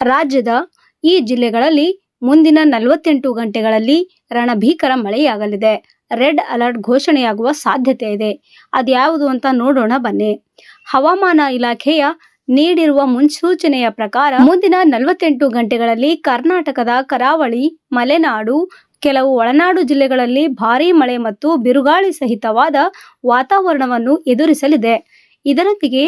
ರಾಜ್ಯದ ಈ ಜಿಲ್ಲೆಗಳಲ್ಲಿ ಮುಂದಿನ ನಲವತ್ತೆಂಟು ಗಂಟೆಗಳಲ್ಲಿ ರಣಭೀಕರ ಮಳೆಯಾಗಲಿದೆ. ರೆಡ್ ಅಲರ್ಟ್ ಘೋಷಣೆಯಾಗುವ ಸಾಧ್ಯತೆ ಇದೆ. ಅದ್ಯಾವುದು ಅಂತ ನೋಡೋಣ ಬನ್ನಿ. ಹವಾಮಾನ ಇಲಾಖೆಯ ನೀಡಿರುವ ಮುನ್ಸೂಚನೆಯ ಪ್ರಕಾರ ಮುಂದಿನ ನಲವತ್ತೆಂಟು ಗಂಟೆಗಳಲ್ಲಿ ಕರ್ನಾಟಕದ ಕರಾವಳಿ, ಮಲೆನಾಡು, ಕೆಲವು ಒಳನಾಡು ಜಿಲ್ಲೆಗಳಲ್ಲಿ ಭಾರೀ ಮಳೆ ಮತ್ತು ಬಿರುಗಾಳಿ ಸಹಿತವಾದ ವಾತಾವರಣವನ್ನು ಎದುರಿಸಲಿದೆ. ಇದರೊಂದಿಗೆ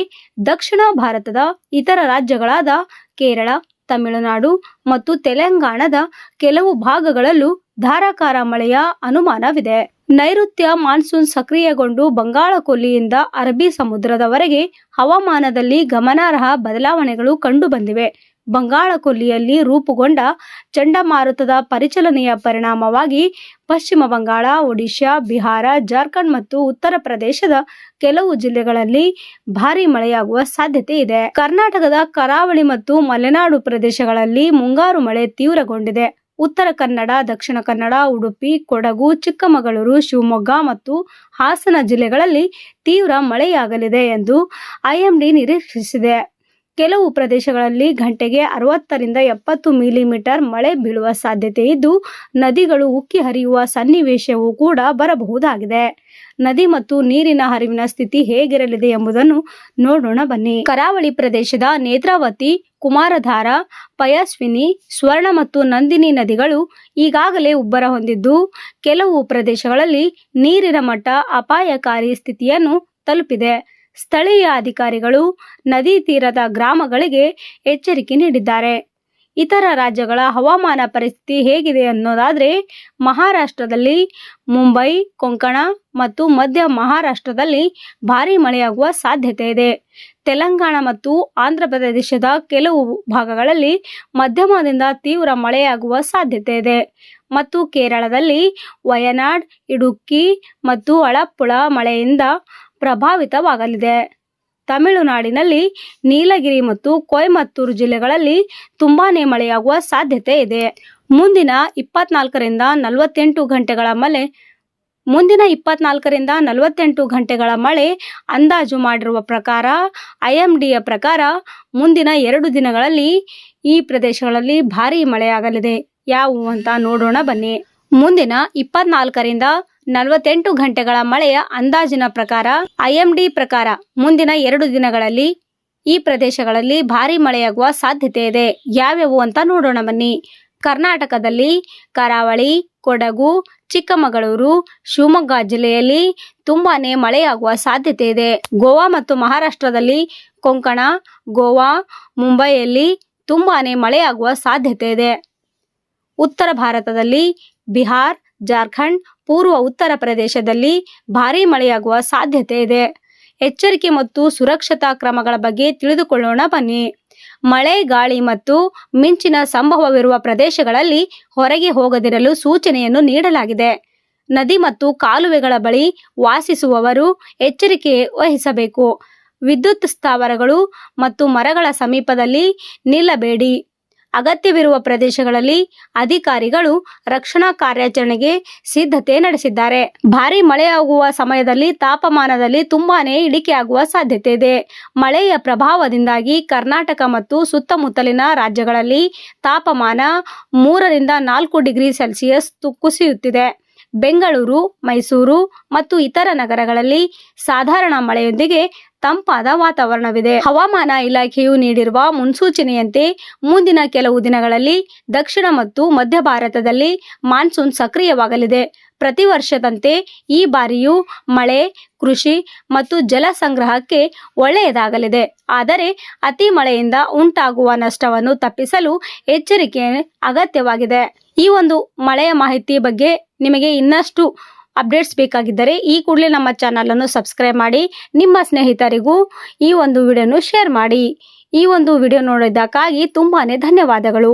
ದಕ್ಷಿಣ ಭಾರತದ ಇತರ ರಾಜ್ಯಗಳಾದ ಕೇರಳ ತಮಿಳುನಾಡು ಮತ್ತು ತೆಲಂಗಾಣದ ಕೆಲವು ಭಾಗಗಳಲ್ಲೂ ಧಾರಾಕಾರ ಮಳೆಯ ಅನುಮಾನವಿದೆ. ನೈಋತ್ಯ ಮಾನ್ಸೂನ್ ಸಕ್ರಿಯಗೊಂಡು ಬಂಗಾಳ ಕೊಲ್ಲಿಯಿಂದ ಅರಬ್ಬಿ ಸಮುದ್ರದವರೆಗೆ ಹವಾಮಾನದಲ್ಲಿ ಗಮನಾರ್ಹ ಬದಲಾವಣೆಗಳು ಕಂಡುಬಂದಿವೆ. ಬಂಗಾಳ ಕೊಲ್ಲಿಯಲ್ಲಿ ರೂಪುಗೊಂಡ ಚಂಡಮಾರುತದ ಪರಿಚಲನೆಯ ಪರಿಣಾಮವಾಗಿ ಪಶ್ಚಿಮ ಬಂಗಾಳ, ಒಡಿಶಾ, ಬಿಹಾರ, ಜಾರ್ಖಂಡ್ ಮತ್ತು ಉತ್ತರ ಪ್ರದೇಶದ ಕೆಲವು ಜಿಲ್ಲೆಗಳಲ್ಲಿ ಭಾರೀ ಮಳೆಯಾಗುವ ಸಾಧ್ಯತೆ ಇದೆ. ಕರ್ನಾಟಕದ ಕರಾವಳಿ ಮತ್ತು ಮಲೆನಾಡು ಪ್ರದೇಶಗಳಲ್ಲಿ ಮುಂಗಾರು ಮಳೆ ತೀವ್ರಗೊಂಡಿದೆ. ಉತ್ತರ ಕನ್ನಡ, ದಕ್ಷಿಣ ಕನ್ನಡ, ಉಡುಪಿ, ಕೊಡಗು, ಚಿಕ್ಕಮಗಳೂರು, ಶಿವಮೊಗ್ಗ ಮತ್ತು ಹಾಸನ ಜಿಲ್ಲೆಗಳಲ್ಲಿ ತೀವ್ರ ಮಳೆಯಾಗಲಿದೆ ಎಂದು ಐಎಂಡಿ ನಿರೀಕ್ಷಿಸಿದೆ. ಕೆಲವು ಪ್ರದೇಶಗಳಲ್ಲಿ ಗಂಟೆಗೆ ಅರವತ್ತರಿಂದ ಎಪ್ಪತ್ತು ಮಿಲಿಮೀಟರ್ ಮಳೆ ಬೀಳುವ ಸಾಧ್ಯತೆ ಇದ್ದು, ನದಿಗಳು ಉಕ್ಕಿ ಹರಿಯುವ ಸನ್ನಿವೇಶವೂ ಕೂಡ ಬರಬಹುದಾಗಿದೆ. ನದಿ ಮತ್ತು ನೀರಿನ ಹರಿವಿನ ಸ್ಥಿತಿ ಹೇಗಿರಲಿದೆ ಎಂಬುದನ್ನು ನೋಡೋಣ ಬನ್ನಿ. ಕರಾವಳಿ ಪ್ರದೇಶದ ನೇತ್ರಾವತಿ, ಕುಮಾರಧಾರ, ಪಯಸ್ವಿನಿ, ಸ್ವರ್ಣ ಮತ್ತು ನಂದಿನಿ ನದಿಗಳು ಈಗಾಗಲೇ ಉಬ್ಬರ ಹೊಂದಿದ್ದು, ಕೆಲವು ಪ್ರದೇಶಗಳಲ್ಲಿ ನೀರಿನ ಮಟ್ಟ ಅಪಾಯಕಾರಿ ಸ್ಥಿತಿಯನ್ನು ತಲುಪಿದೆ. ಸ್ಥಳೀಯ ಅಧಿಕಾರಿಗಳು, ನದಿ ತೀರದ ಗ್ರಾಮಗಳಿಗೆ ಎಚ್ಚರಿಕೆ ನೀಡಿದ್ದಾರೆ. ಇತರ ರಾಜ್ಯಗಳ ಹವಾಮಾನ ಪರಿಸ್ಥಿತಿ ಹೇಗಿದೆ ಅನ್ನೋದಾದರೆ, ಮಹಾರಾಷ್ಟ್ರದಲ್ಲಿ ಮುಂಬೈ, ಕೊಂಕಣ ಮತ್ತು ಮಧ್ಯ ಮಹಾರಾಷ್ಟ್ರದಲ್ಲಿ ಭಾರೀ ಮಳೆಯಾಗುವ ಸಾಧ್ಯತೆ ಇದೆ. ತೆಲಂಗಾಣ ಮತ್ತು ಆಂಧ್ರ ಪ್ರದೇಶದ ಕೆಲವು ಭಾಗಗಳಲ್ಲಿ ಮಧ್ಯಮದಿಂದ ತೀವ್ರ ಮಳೆಯಾಗುವ ಸಾಧ್ಯತೆ ಇದೆ. ಮತ್ತು ಕೇರಳದಲ್ಲಿ ವಯನಾಡ್, ಇಡುಕ್ಕಿ ಮತ್ತು ಅಳಪ್ಪುಳ ಮಳೆಯಿಂದ ಪ್ರಭಾವಿತವಾಗಲಿದೆ. ತಮಿಳುನಾಡಿನಲ್ಲಿ ನೀಲಗಿರಿ ಮತ್ತು ಕೊಯಮತ್ತೂರು ಜಿಲ್ಲೆಗಳಲ್ಲಿ ತುಂಬಾನೇ ಮಳೆಯಾಗುವ ಸಾಧ್ಯತೆ ಇದೆ. ಮುಂದಿನ ಇಪ್ಪತ್ನಾಲ್ಕರಿಂದ ನಲವತ್ತೆಂಟು ಗಂಟೆಗಳ ಮಳೆ, ಮುಂದಿನ ಇಪ್ಪತ್ನಾಲ್ಕರಿಂದ ನಲವತ್ತೆಂಟು ಗಂಟೆಗಳ ಮಳೆ ಅಂದಾಜು ಮಾಡಿರುವ ಪ್ರಕಾರ, ಐಎಂಡಿಯ ಪ್ರಕಾರ ಮುಂದಿನ ಎರಡು ದಿನಗಳಲ್ಲಿ ಈ ಪ್ರದೇಶಗಳಲ್ಲಿ ಭಾರೀ ಮಳೆಯಾಗಲಿದೆ. ಯಾವುವು ಅಂತ ನೋಡೋಣ ಬನ್ನಿ. ಮುಂದಿನ ಇಪ್ಪತ್ನಾಲ್ಕರಿಂದ ನಲವತ್ತೆಂಟು ಗಂಟೆಗಳ ಮಳೆಯ ಅಂದಾಜಿನ ಪ್ರಕಾರ, ಐಎಂಡಿ ಪ್ರಕಾರ ಮುಂದಿನ ಎರಡು ದಿನಗಳಲ್ಲಿ ಈ ಪ್ರದೇಶಗಳಲ್ಲಿ ಭಾರಿ ಮಳೆಯಾಗುವ ಸಾಧ್ಯತೆ ಇದೆ. ಯಾವ್ಯಾವು ಅಂತ ನೋಡೋಣ ಬನ್ನಿ. ಕರ್ನಾಟಕದಲ್ಲಿ ಕರಾವಳಿ, ಕೊಡಗು, ಚಿಕ್ಕಮಗಳೂರು, ಶಿವಮೊಗ್ಗ ಜಿಲ್ಲೆಯಲ್ಲಿ ತುಂಬಾನೇ ಮಳೆಯಾಗುವ ಸಾಧ್ಯತೆ ಇದೆ. ಗೋವಾ ಮತ್ತು ಮಹಾರಾಷ್ಟ್ರದಲ್ಲಿ ಕೊಂಕಣ, ಗೋವಾ, ಮುಂಬೈಯಲ್ಲಿ ತುಂಬಾನೇ ಮಳೆಯಾಗುವ ಸಾಧ್ಯತೆ ಇದೆ. ಉತ್ತರ ಭಾರತದಲ್ಲಿ ಬಿಹಾರ್, ಜಾರ್ಖಂಡ್ ಪೂರ್ವ ಉತ್ತರ ಪ್ರದೇಶದಲ್ಲಿ ಭಾರೀ ಮಳೆಯಾಗುವ ಸಾಧ್ಯತೆ ಇದೆ. ಎಚ್ಚರಿಕೆ ಮತ್ತು ಸುರಕ್ಷತಾ ಕ್ರಮಗಳ ಬಗ್ಗೆ ತಿಳಿದುಕೊಳ್ಳೋಣ ಬನ್ನಿ. ಮಳೆ, ಗಾಳಿ ಮತ್ತು ಮಿಂಚಿನ ಸಂಭವವಿರುವ ಪ್ರದೇಶಗಳಲ್ಲಿ ಹೊರಗೆ ಹೋಗದಿರಲು ಸೂಚನೆಯನ್ನು ನೀಡಲಾಗಿದೆ. ನದಿ ಮತ್ತು ಕಾಲುವೆಗಳ ಬಳಿ ವಾಸಿಸುವವರು ಎಚ್ಚರಿಕೆ ವಹಿಸಬೇಕು. ವಿದ್ಯುತ್ ಸ್ಥಾವರಗಳು ಮತ್ತು ಮರಗಳ ಸಮೀಪದಲ್ಲಿ ನಿಲ್ಲಬೇಡಿ. ಅಗತ್ಯವಿರುವ ಪ್ರದೇಶಗಳಲ್ಲಿ ಅಧಿಕಾರಿಗಳು ರಕ್ಷಣಾ ಕಾರ್ಯಾಚರಣೆಗೆ ಸಿದ್ಧತೆ ನಡೆಸಿದ್ದಾರೆ. ಭಾರಿ ಮಳೆಯಾಗುವ ಸಮಯದಲ್ಲಿ ತಾಪಮಾನದಲ್ಲಿ ತುಂಬಾನೇ ಇಳಿಕೆಯಾಗುವ ಸಾಧ್ಯತೆ ಇದೆ. ಮಳೆಯ ಪ್ರಭಾವದಿಂದಾಗಿ ಕರ್ನಾಟಕ ಮತ್ತು ಸುತ್ತಮುತ್ತಲಿನ ರಾಜ್ಯಗಳಲ್ಲಿ ತಾಪಮಾನ ಮೂರರಿಂದ ನಾಲ್ಕು ಡಿಗ್ರಿ ಸೆಲ್ಸಿಯಸ್ ಕುಸಿಯುತ್ತಿದೆ. ಬೆಂಗಳೂರು, ಮೈಸೂರು ಮತ್ತು ಇತರ ನಗರಗಳಲ್ಲಿ ಸಾಧಾರಣ ಮಳೆಯೊಂದಿಗೆ ತಂಪಾದ ವಾತಾವರಣವಿದೆ. ಹವಾಮಾನ ಇಲಾಖೆಯು ನೀಡಿರುವ ಮುನ್ಸೂಚನೆಯಂತೆ ಮುಂದಿನ ಕೆಲವು ದಿನಗಳಲ್ಲಿ ದಕ್ಷಿಣ ಮತ್ತು ಮಧ್ಯ ಭಾರತದಲ್ಲಿ ಮಾನ್ಸೂನ್ ಸಕ್ರಿಯವಾಗಲಿದೆ. ಪ್ರತಿ ವರ್ಷದಂತೆ ಈ ಬಾರಿಯೂ ಮಳೆ, ಕೃಷಿ ಮತ್ತು ಜಲ ಸಂಗ್ರಹಕ್ಕೆ ಒಳ್ಳೆಯದಾಗಲಿದೆ. ಆದರೆ ಅತಿ ಮಳೆಯಿಂದ ಉಂಟಾಗುವ ನಷ್ಟವನ್ನು ತಪ್ಪಿಸಲು ಎಚ್ಚರಿಕೆ ಅಗತ್ಯವಾಗಿದೆ. ಈ ಒಂದು ಮಳೆಯ ಮಾಹಿತಿ ಬಗ್ಗೆ ನಿಮಗೆ ಇನ್ನಷ್ಟು ಅಪ್ಡೇಟ್ಸ್ ಬೇಕಾಗಿದ್ದರೆ ಈ ಕೂಡಲೇ ನಮ್ಮ ಚಾನಲನ್ನು ಸಬ್ಸ್ಕ್ರೈಬ್ ಮಾಡಿ, ನಿಮ್ಮ ಸ್ನೇಹಿತರಿಗೂ ಈ ಒಂದು ವಿಡಿಯೋನು ಶೇರ್ ಮಾಡಿ. ಈ ಒಂದು ವಿಡಿಯೋ ನೋಡಿದ್ದಕ್ಕಾಗಿ ತುಂಬಾನೇ ಧನ್ಯವಾದಗಳು.